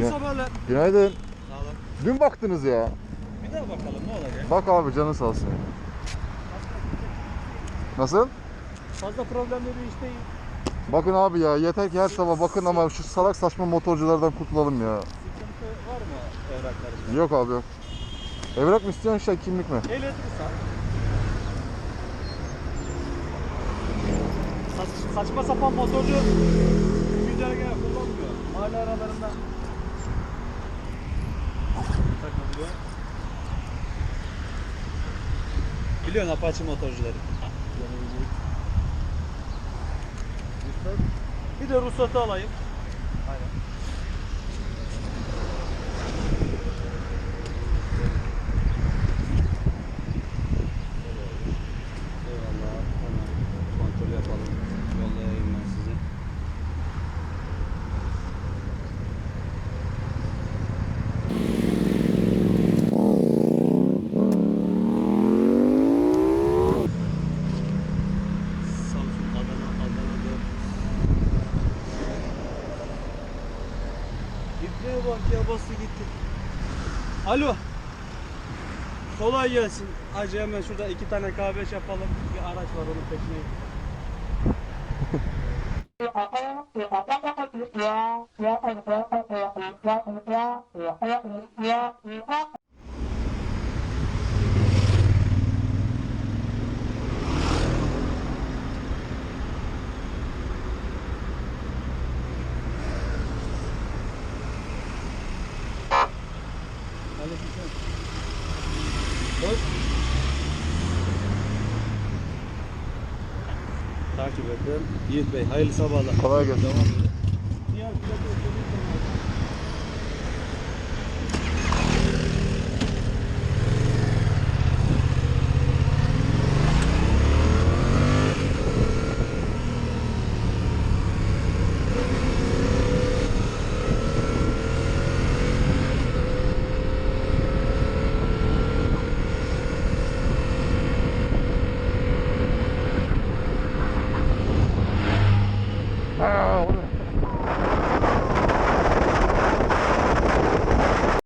Ya. sabahlar. Günaydın. Sağ olun. Dün baktınız ya. Bir daha bakalım ne olacak. Bak abi canın sağ olsun. Nasıl? Fazla problemli bir iş değil. Bakın abi ya yeter ki her sabah bakın ama şu salak saçma motorculardan kurtulalım ya. Sıkıntı var mı evraklarında? Yok abi yok. Evrak mı istiyorsun şey kimlik mi? Ehliyeti sat. Saç, saçma sapan motorcu güzergahı kullanmıyor. Mahalle aralarında Biliyorsun Apache motorcuları. Bir de ruhsatı alayım. Aynen. İpliğe bak ya bası gitti. Alo. Kolay gelsin. Hacı hemen şurada iki tane kahve yapalım. Bir araç var onun peşine gidelim. Aleykümselam. Hop. Takip edin. Yiğit Bey hayırlı sabahlar. Kolay gelsin. Devam edin.